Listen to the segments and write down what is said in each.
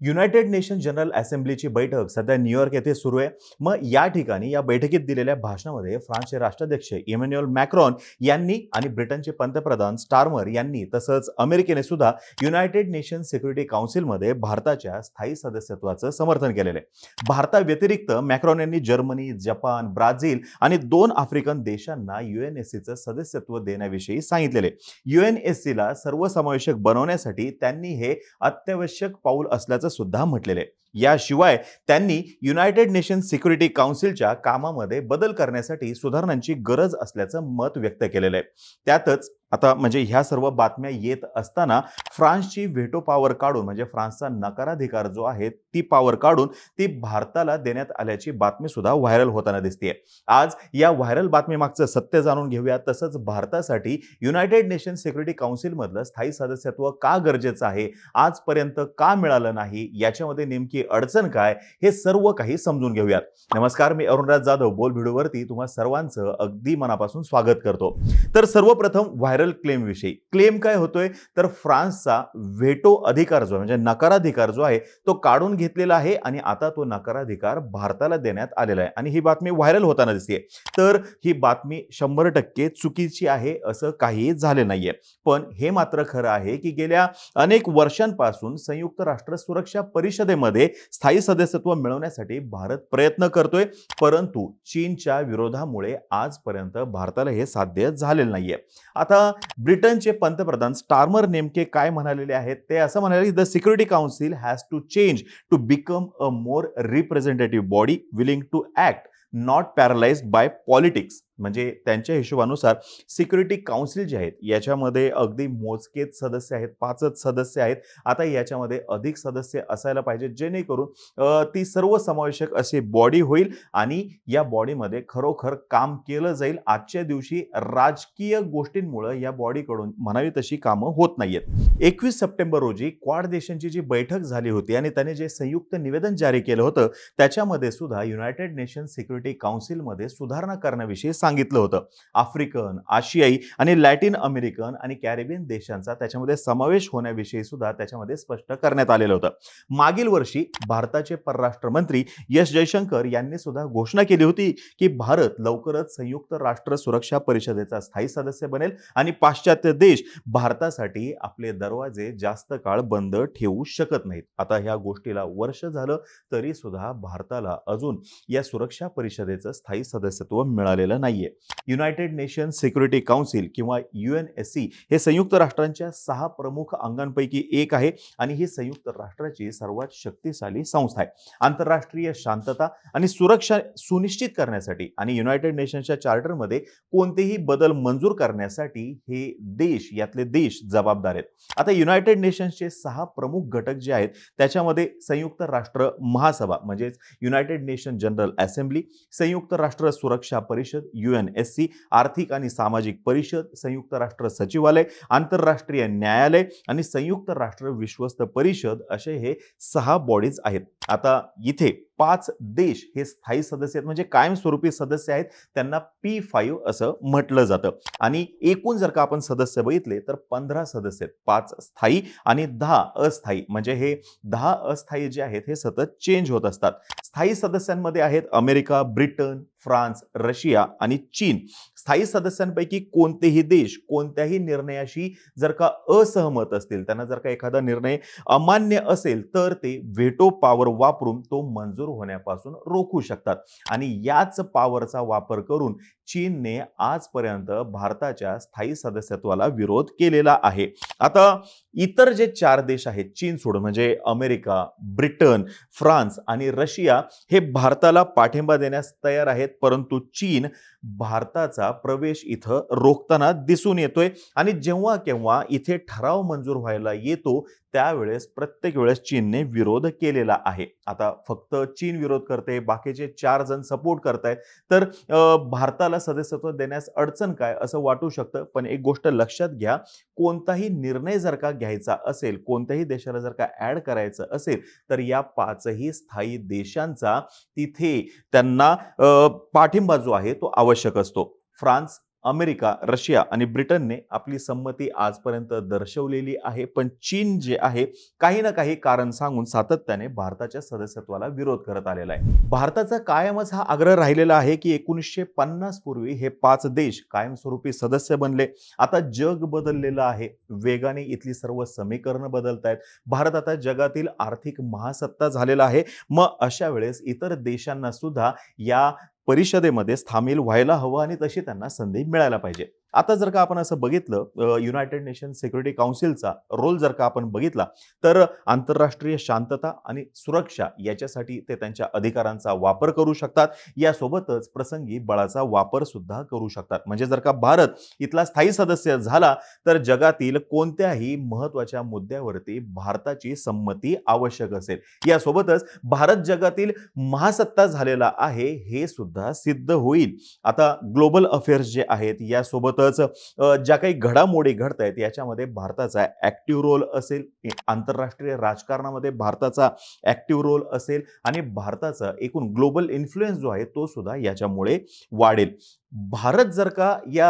United nation general असेंब्लीची बैठक सध्या New York येथे सुरू आहे. मग या ठिकाणी या बैठकीत दिलेल्या भाषणामध्ये फ्रान्सचे राष्ट्राध्यक्ष इमॅन्युअल मॅक्रॉन यांनी आणि ब्रिटनचे पंतप्रधान स्टार्मर यांनी तसंच अमेरिकेने सुद्धा युनायटेड नेशन सिक्युरिटी काउन्सिलमध्ये भारताच्या स्थायी सदस्यत्वाचं समर्थन केलेलं आहे. भारताव्यतिरिक्त मॅक्रॉन यांनी जर्मनी जपान ब्राझील आणि दोन आफ्रिकन देशांना युएनएससीचं सदस्यत्व देण्याविषयी सांगितलेले युएनएससीला सर्वसमावेशक बनवण्यासाठी त्यांनी हे अत्यावश्यक पाऊल असल्याचं सुद्धा म्हटलेलं आहे. याशिवाय त्यांनी युनायटेड नेशन सिक्युरिटी काउन्सिलच्या कामामध्ये बदल करण्यासाठी सुधारणांची गरज असल्याचं मत व्यक्त केलेलं आहे. त्यातच आता म्हणजे ह्या सर्व बातम्या येत असताना फ्रान्सची व्हेटो पॉवर काढून म्हणजे फ्रान्सचा नकाराधिकार जो आहे ती पॉवर काढून ती भारताला देण्यात आल्याची बातमी सुद्धा व्हायरल होताना दिसते आज या व्हायरल बातमीमागचं सत्य जाणून घेऊया. तसंच भारतासाठी युनायटेड नेशन सिक्युरिटी काउन्सिलमधलं स्थायी सदस्यत्व का गरजेचं आहे? आजपर्यंत का मिळालं नाही? याच्यामध्ये नेमकी अडचण काय? हे सर्व काही समजून घेऊयात. नमस्कार मी अरुणराज जाधव. बोल व्हिडिओवरती तुम्हा सर्वांचं अगदी मनापासून स्वागत करतो. तर सर्वप्रथम व्हायरल क्लेमविषयी क्लेम काय होतोय? तर फ्रान्सचा व्हेटो अधिकार जो आहे म्हणजे नकाराधिकार जो आहे तो काढून घेतलेला आहे आणि आता तो नकाराधिकार भारताला देण्यात आलेला आहे. आणि ही बातमी व्हायरल होताना दिसते तर ही बातमी शंभर टक्के चुकीची आहे असं काही झाले नाहीये. पण हे मात्र खरं आहे की गेल्या अनेक वर्षांपासून संयुक्त राष्ट्र सुरक्षा परिषदेमध्ये स्थायी सदस्यत्व मिळवण्यासाठी भारत प्रयत्न करतोय परंतु चीनच्या विरोधामुळे आजपर्यंत भारताला हे साध्य झालेलं नाहीये. आता ब्रिटनचे पंतप्रधान स्टार्मर नेमके काय म्हणालेले आहेत? ते असं म्हणाले the security council has to change to become a more representative body willing to act not paralyse by politics म्हणजे त्यांच्या हिशोबानुसार सिक्युरिटी काउन्सिल जे आहेत याच्यामध्ये अगदी मोजकेच सदस्य आहेत पाचच सदस्य आहेत. आता याच्यामध्ये अधिक सदस्य असायला पाहिजे जेणेकरून ती ती सर्वसमावेशक अशी बॉडी होईल आणि या बॉडीमध्ये खरोखर काम केलं जाईल. आजच्या दिवशी राजकीय गोष्टींमुळे या बॉडीकडून म्हणावी तशी कामं होत नाहीयेत. एकवीस सप्टेंबर रोजी क्वाड देशांची जी बैठक झाली होती आणि त्याने जे संयुक्त निवेदन जारी केलं होतं त्याच्यामध्ये सुद्धा युनायटेड नेशन सिक्युरिटी काउन्सिलमध्ये सुधारणा करण्याविषयी सांगितलं होतं. आफ्रिकन आशियाई आणि लॅटिन अमेरिकन आणि कॅरेबियन देशांचा त्याच्यामध्ये समावेश होण्याविषयी सुद्धा त्याच्यामध्ये स्पष्ट करण्यात आलेलं होतं. मागील वर्षी भारताचे परराष्ट्र मंत्री एस जयशंकर यांनी सुद्धा घोषणा केली होती की भारत लवकरच संयुक्त राष्ट्र सुरक्षा परिषदेचा स्थायी सदस्य बनेल आणि पाश्चात्य देश भारतासाठी आपले दरवाजे जास्त काळ बंद ठेवू शकत नाहीत. आता ह्या गोष्टीला वर्ष झालं तरी सुद्धा भारताला अजून या सुरक्षा परिषदेचं स्थायी सदस्यत्व मिळालेलं नाही नाहीये. युनायटेड नेशन सिक्युरिटी काउन्सिल किंवा यू एन एस सी हे संयुक्त राष्ट्रांच्या सहा प्रमुख अंगांपैकी एक आहे आणि ही संयुक्त राष्ट्राची सर्वात शक्तिशाली संस्था आहे. आंतरराष्ट्रीय शांतता आणि सुरक्षा सुनिश्चित करण्यासाठी आणि युनायटेड नेशनच्या चार्टरमध्ये कोणतेही बदल मंजूर करण्यासाठी हे देश यातले देश जबाबदार आहेत. आता युनायटेड नेशन्सचे सहा प्रमुख घटक जे आहेत त्याच्यामध्ये संयुक्त राष्ट्र महासभा म्हणजेच युनायटेड नेशन जनरल असेंब्ली संयुक्त राष्ट्र सुरक्षा परिषद यू एन एस सी आर्थिक आणि सामाजिक परिषद संयुक्त राष्ट्र सचिवालय आंतरराष्ट्रीय न्यायालय आणि संयुक्त राष्ट्र विश्वस्त परिषद असे हे सहा बॉडीज आहेत. आता इथे पाच देश हे स्थायी सदस्य आहेत म्हणजे कायमस्वरूपी सदस्य आहेत त्यांना पी फाईव्ह असं म्हटलं जातं. आणि एकूण जर का आपण सदस्य बघितले तर पंधरा सदस्य आहेत पाच स्थायी आणि दहा अस्थायी. म्हणजे हे दहा अस्थायी जे आहेत हे सतत चेंज होत असतात. स्थायी सदस्यांमध्ये आहेत अमेरिका ब्रिटन फ्रान्स रशिया आणि चीन. स्थायी सदस्यांपैकी कोणतेही देश कोणत्याही निर्णयाशी जर का असहमत असतील त्यांना जर का एखादा निर्णय अमान्य असेल तर ते व्हेटो पॉवर वापरून तो मंजूर होण्यापासून रोखू शकतात. आणि याच पॉवरचा वापर करून चीनने आजपर्यंत भारताच्या स्थायी सदस्यत्वाला विरोध केलेला आहे. आता इतर जे चार देश आहेत चीन सोडून म्हणजे अमेरिका ब्रिटन फ्रान्स आणि रशिया हे भारताला पाठिंबा देण्यास तयार आहेत परंतु चीन भारताचा प्रवेश इथं रोखताना दिसून येतोय. आणि जेव्हा केव्हा इथे ठराव मंजूर व्हायला येतो त्यावेळेस प्रत्येक वेळेस चीनने विरोध केलेला आहे. आता फक्त चीन विरोध करते बाकीचे चार जण सपोर्ट करतायत. तर भारताला सदस्यत्व देण्यास अडचण काय असं वाटू शकतं? पण एक गोष्ट लक्षात घ्या कोणताही निर्णय जर का घ्यायचा असेल कोणत्याही देशाला जर का ऍड करायचं असेल तर या पाचही स्थायी देशांचा तिथे त्यांना पाठिंबा जो आहे तो आवश्यक असतो. फ्रान्स अमेरिका रशिया आणि ब्रिटनने आपली संमती आजपर्यंत दर्शवलेली आहे. पण चीन जे आहे काही ना काही कारण सांगून सातत्याने भारताच्या सदस्यत्वाला विरोध करत आलेला आहे. भारताचा कायमच हा आग्रह राहिलेला आहे की एकोणीसशे पन्नास पूर्वी हे पाच देश कायमस्वरूपी सदस्य बनले. आता जग बदललेलं आहे. वेगाने इथली सर्व समीकरणं बदलत आहेत भारत आता जगातील आर्थिक महासत्ता झालेला आहे. मग अशा वेळेस इतर देशांना सुद्धा या परिषदेमध्ये सामील व्हायला हवं आणि तशी त्यांना संधी मिळायला पाहिजे. आता जर का आपण असं बघितलं युनायटेड नेशन सिक्युरिटी काउन्सिलचा रोल जर का आपण बघितला तर आंतरराष्ट्रीय शांतता आणि सुरक्षा याच्यासाठी ते त्यांच्या अधिकारांचा वापर करू शकतात. यासोबतच प्रसंगी बळाचा वापर सुद्धा करू शकतात. म्हणजे जर का भारत इथला स्थायी सदस्य झाला तर जगातील कोणत्याही महत्त्वाच्या मुद्द्यावरती भारताची संमती आवश्यक असेल. यासोबतच भारत जगातील महासत्ता झालेला आहे हे सुद्धा सिद्ध होईल. आता ग्लोबल अफेअर्स जे आहेत यासोबतच अ, ज्या काही घडामोडी घडत आहेत याच्यामध्ये भारताचा ऍक्टिव्ह रोल असेल आंतरराष्ट्रीय राजकारणामध्ये भारताचा ऍक्टिव्ह रोल असेल आणि भारताचा एकूण ग्लोबल इन्फ्लुएन्स जो आहे तो सुद्धा याच्यामुळे वाढेल. भारत जर का या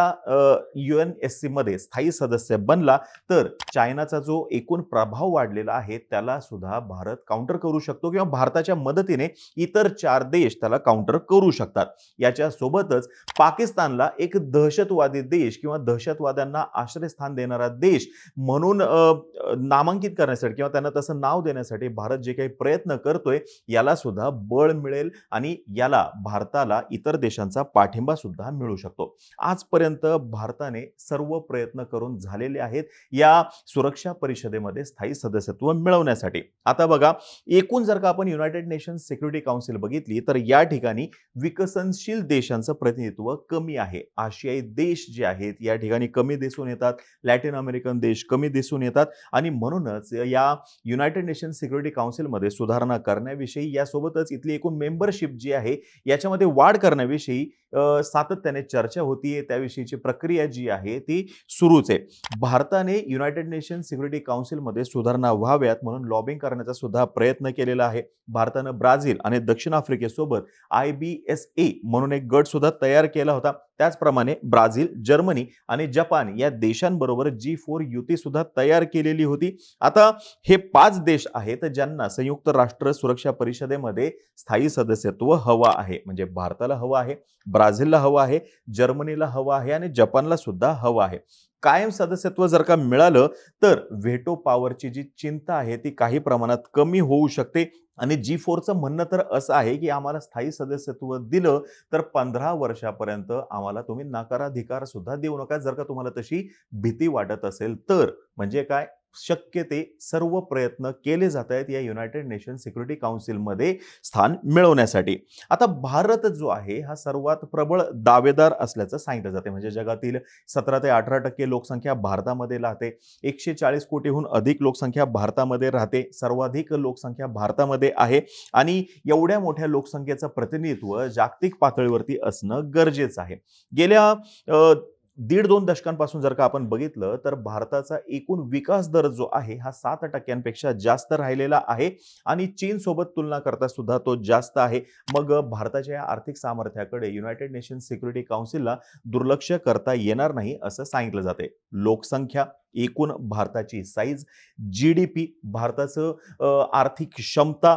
यू एन एस सीमध्ये स्थायी सदस्य बनला तर चायनाचा जो एकूण प्रभाव वाढलेला आहे त्याला सुद्धा भारत काउंटर करू शकतो किंवा भारताच्या मदतीने इतर चार देश त्याला काउंटर करू शकतात. याच्या सोबतच पाकिस्तानला एक दहशतवादी देश किंवा दहशतवाद्यांना आश्रयस्थान देणारा देश म्हणून नामांकित करण्यासाठी किंवा त्यांना तसं नाव देण्यासाठी भारत जे काही प्रयत्न करतोय याला सुद्धा बळ मिळेल आणि याला भारताला इतर देशांचा पाठिंबा सुद्धा मिळू शकतो. आजपर्यंत भारताने सर्व प्रयत्न करून झालेले आहेत या सुरक्षा परिषदेमध्ये स्थायी सदस्यत्व मिळवण्यासाठी. आता बघा एकूण जर का आपण युनायटेड नेशन सिक्युरिटी काउन्सिल बघितली तर या ठिकाणी विकसनशील देशांचं प्रतिनिधित्व कमी आहे. आशियाई देश जे आहेत या ठिकाणी कमी दिसून येतात लॅटिन अमेरिकन देश कमी दिसून येतात आणि म्हणूनच या युनायटेड नेशन सिक्युरिटी काउन्सिलमध्ये सुधारणा करण्याविषयी यासोबतच इथली एकूण मेंबरशिप जी आहे याच्यामध्ये वाढ करण्याविषयी सातत्याने चर्चा होतीये त्याविषयीची प्रक्रिया जी आहे ती सुरूच आहे. भारताने युनायटेड नेशन सिक्युरिटी काउन्सिलमध्ये सुधारणा व्हाव्यात म्हणून लॉबिंग करण्याचा सुद्धा प्रयत्न केलेला आहे. भारतानं ब्राझील आणि दक्षिण आफ्रिकेसोबत आय बी एस ए म्हणून एक गट सुद्धा तयार केला होता. त्याचप्रमाणे ब्राझील जर्मनी आणि जपान या देशांबरोबर जी फोर युती सुद्धा तयार केलेली होती. आता हे पाच देश आहेत ज्यांना संयुक्त राष्ट्र सुरक्षा परिषदेमध्ये स्थायी सदस्यत्व हवं आहे. म्हणजे भारताला हवं आहे ब्राझीलला हवं आहे जर्मनीला हवं आहे आणि जपानला सुद्धा हवं आहे. कायम सदस्यत्व जर का मिळालं तर व्हेटो पॉवरची जी चिंता आहे ती काही प्रमाणात कमी होऊ शकते. आणि जी फोरचं म्हणणं तर असं आहे की आम्हाला स्थायी सदस्यत्व दिलं तर पंधरा वर्षापर्यंत आम्हाला तुम्ही नकाराधिकार सुद्धा देऊ नका. जर का तुम्हाला तशी भीती वाटत असेल तर. म्हणजे काय? शक्य ते सर्व प्रयत्न केले जात आहेत या युनायटेड नेशन सिक्युरिटी काउन्सिलमध्ये स्थान मिळवण्यासाठी. आता भारत जो आहे हा सर्वात प्रबळ दावेदार असल्याचं सांगितलं जाते. म्हणजे जगातील सतरा ते अठरा टक्के लोकसंख्या भारतामध्ये राहते. एकशे चाळीस कोटीहून अधिक लोकसंख्या भारतामध्ये राहते. सर्वाधिक लोकसंख्या भारतामध्ये आहे. आणि एवढ्या मोठ्या लोकसंख्येचं प्रतिनिधित्व जागतिक पातळीवरती असणं गरजेचं आहे. गेल्या दीड दोन दशकांपासून जर का आपण बघितलं तर भारताचा एकूण विकास दर जो आहे हा सात टक्क्यांपेक्षा जास्त राहिलेला आहे आणि चीन सोबत तुलना करता सुद्धा तो जास्त आहे. मग भारताच्या या आर्थिक सामर्थ्याकडे युनायटेड नेशन सिक्युरिटी काउन्सिलला दुर्लक्ष करता येणार नाही असं सांगितलं जाते लोकसंख्या एकूण भारताची साईज जी डी पी भारताचं आर्थिक क्षमता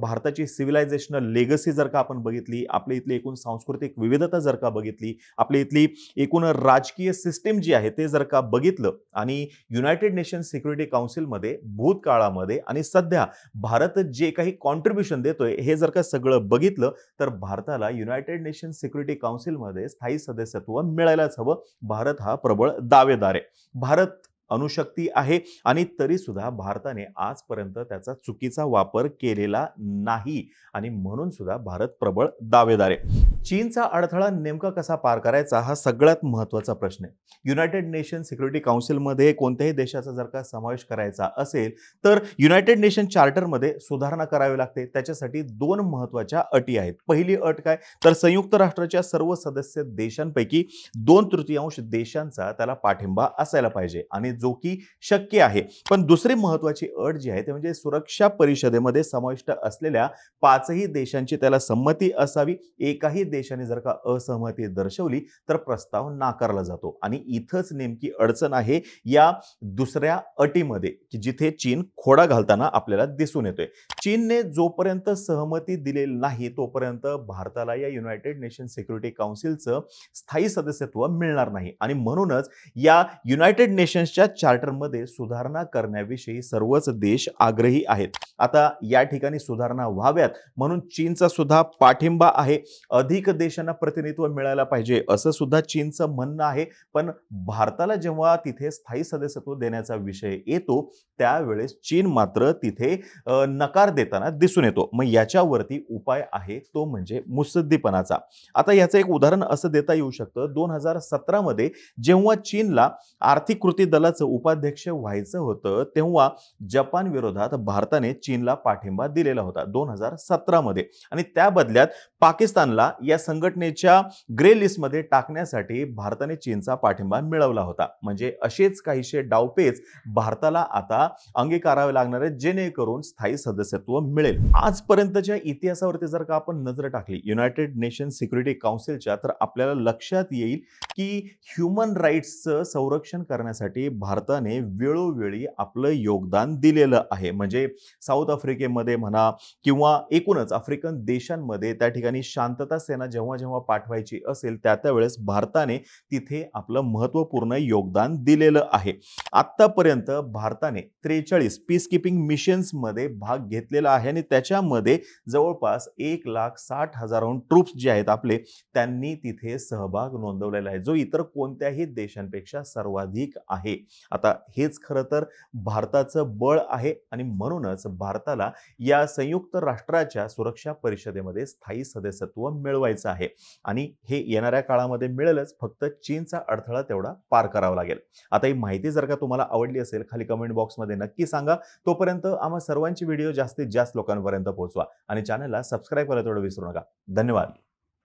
भारताची सिव्हिलायझेशनल लेगसी जर का आपण बघितली आपली इथली एकूण सांस्कृतिक विविधता जर का बघितली आपली इथली एकूण राजकीय सिस्टीम जी आहे ते जर का बघितलं आणि युनायटेड नेशन सिक्युरिटी काउन्सिलमध्ये भूतकाळामध्ये आणि सध्या भारत जे काही कॉन्ट्रीब्युशन देतोय हे जर का सगळं बघितलं तर भारताला युनायटेड नेशन सिक्युरिटी काउन्सिलमध्ये स्थायी सदस्यत्व मिळायलाच हवं. भारत हा प्रबळ दावेदार आहे. भारत अणुशक्ती आहे आणि तरीसुद्धा भारताने आजपर्यंत त्याचा चुकीचा वापर केलेला नाही आणि म्हणून सुद्धा भारत प्रबळ दावेदार आहे. चीनचा अडथळा नेमका कसा पार करायचा हा सगळ्यात महत्त्वाचा प्रश्न आहे. युनायटेड नेशन सिक्युरिटी काउन्सिलमध्ये कोणत्याही देशाचा जर का समावेश करायचा असेल तर युनायटेड नेशन चार्टरमध्ये सुधारणा करावी लागते. त्याच्यासाठी दोन महत्त्वाच्या अटी आहेत. पहिली अट काय? तर संयुक्त राष्ट्राच्या सर्व सदस्य देशांपैकी दोन तृतीयांश देशांचा त्याला पाठिंबा असायला पाहिजे आणि जो की शक्य आहे. पण दुसरी महत्वाची अट जी आहे ते म्हणजे सुरक्षा परिषदेमध्ये समाविष्ट असलेल्या पाचही देशांची त्याला संमती असावी. एकाही देशाने जर का असहमती दर्शवली तर प्रस्ताव नाकारला जातो. आणि इथंच नेमकी अडचण आहे या दुसऱ्या अटीमध्ये की जिथे चीन खोडा घालताना आपल्याला दिसून येतोय. चीनने जोपर्यंत सहमती दिलेली नाही तोपर्यंत भारताला या युनायटेड नेशन सिक्युरिटी काउन्सिलचं स्थायी सदस्यत्व मिळणार नाही. आणि म्हणूनच या युनायटेड नेशन्सच्या चार्टरमध्ये सुधारणा करण्याविषयी सर्वच देश आग्रही आहेत. आता या ठिकाणी सुधारणा व्हाव्यात म्हणून चीनचा सुद्धा पाठिंबा आहे. अधिक देशांना प्रतिनिधित्व मिळायला पाहिजे असं सुद्धा चीनचं म्हणणं आहे. पण भारताला जेव्हा तिथे स्थायी सदस्यत्व देण्याचा विषय येतो त्यावेळेस चीन मात्र तिथे नकार देताना दिसून येतो. मग याच्यावरती उपाय आहे तो म्हणजे मुसद्दीपणाचा. आता याचं एक उदाहरण असं देता येऊ शकतं. दोन हजार सतरामध्ये जेव्हा चीनला आर्थिक कृती मंडळाचं उपाध्यक्ष व्हायचं होतं तेव्हा जपान विरोधात भारताने चीनला पाठिंबा दिलेला होता दोन हजार सतरामध्ये. आणि त्या बदल्यात पाकिस्तानला या संघटनेच्या ग्रे लिस्टमध्ये टाकण्यासाठी भारताने चीनचा पाठिंबा मिळवला होता. म्हणजे असेच काहीशे डावपेच भारताला आता अंगीकारावे लागणार आहेत जेणेकरून स्थायी सदस्यत्व मिळेल. आजपर्यंतच्या इतिहासावरती जर का आपण नजर टाकली युनायटेड नेशन सिक्युरिटी काउन्सिलच्या तर आपल्याला लक्षात येईल की ह्युमन राईट्सचं संरक्षण करण्यासाठी भारताने वेळोवेळी आपलं योगदान दिलेलं आहे. म्हणजे साऊथ आफ्रिकेमध्ये म्हणा किंवा एकूणच आफ्रिकन देशांमध्ये त्या ठिकाणी शांतता सेना जेव्हा जेव्हा पाठवायची असेल त्या त्यावेळेस भारताने तिथे आपलं महत्त्वपूर्ण योगदान दिलेलं आहे. आत्तापर्यंत भारताने त्रेचाळीस पीस किपिंग मिशन्समध्ये भाग घेतलेला आहे आणि त्याच्यामध्ये जवळपास एक लाख साठ हजारहून ट्रूप्स जे आहेत आपले त्यांनी तिथे सहभाग नोंदवलेला आहे. जो इतर कोणत्याही देशांपेक्षा सर्वाधिक आहे. आता हेच खरं तर भारताचं बळ आहे आणि म्हणूनच भारताला या संयुक्त राष्ट्राच्या सुरक्षा परिषदेमध्ये स्थायी सदस्यत्व मिळवायचं आहे. आणि हे येणाऱ्या काळामध्ये मिळेलच फक्त चीनचा अडथळा तेवढा पार करावा लागेल. आता ही माहिती जर का तुम्हाला आवडली असेल खाली कमेंट बॉक्समध्ये नक्की सांगा. तोपर्यंत आम्हा सर्वांची व्हिडिओ जास्तीत जास्त लोकांपर्यंत पोहोचवा आणि चॅनलला सबस्क्राईब करायला तेवढं विसरू नका. धन्यवाद.